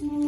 Mm-hmm.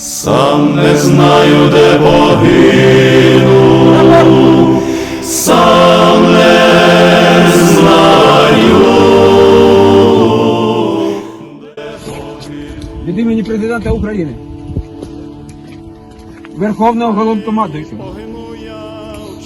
Сам не знаю, де погину, сам не знаю. від імені президента України, Верховного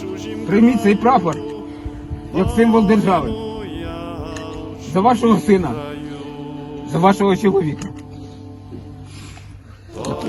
чужім Прийміть цей прапор як символ держави за вашого сина, за вашого чоловіка.